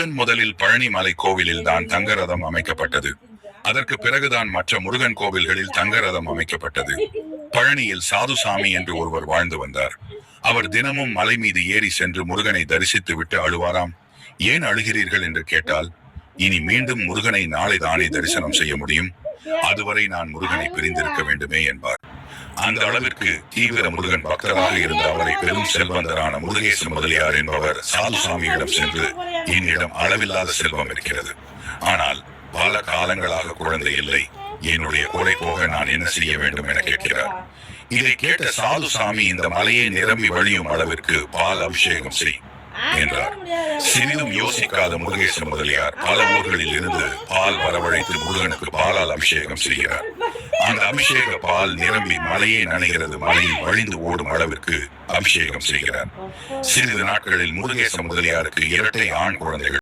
முதன் முதலில் பழனி மலை கோவிலில் தான் தங்கரதம் அமைக்கப்பட்டது. அதற்கு பிறகுதான் மற்ற முருகன் கோவில்களில் தங்கரதம் அமைக்கப்பட்டது. பழனியில் சாதுசாமி என்று ஒருவர் வாழ்ந்து வந்தார். அவர் தினமும் மலை மீது ஏறி சென்று முருகனை தரிசித்து விட்டு அழுவாராம். ஏன் அழுகிறீர்கள்? என்று கேட்டால் இனி மீண்டும் முருகனை நாளை தானே தரிசனம் செய்ய முடியும்? அதுவரை நான் முருகனை பிரிந்திருக்க வேண்டுமே என்பார். அந்த அளவிற்கு தீவிர முருகன் பக்தராக இருந்த அவரை பெரும் செல்வந்தரான முருகேச முதலியார் என்பவர் சாதுசாமியிடம் சென்று என்னிடம் அளவில்லாத செல்வம் இருக்கிறது. ஆனால் பல காலங்களாக குழந்தை இல்லை. என்னுடைய கூரை போக நான் என்ன செய்ய வேண்டும் என கேட்கிறார். இதை கேட்ட சாதுசாமி இந்த மலையை நிரம்பி வழியும் அளவிற்கு பால் அபிஷேகம் செய். என்றார். சிறிதும் யோசிக்காத முருகேச முதலியார் பல ஊர்களில் இருந்து பால் வரவழைத்து முருகனுக்கு பாலால் அபிஷேகம் செய்கிறார். அந்த அபிஷேக பால் நிரம்பி மலையே நனைகிறது. மலையில் வழிந்து ஓடும் அளவிற்கு அபிஷேகம் செய்கிறார். சிறிது நாட்களில் முருகேச முதலியாருக்கு இரட்டை ஆண் குழந்தைகள்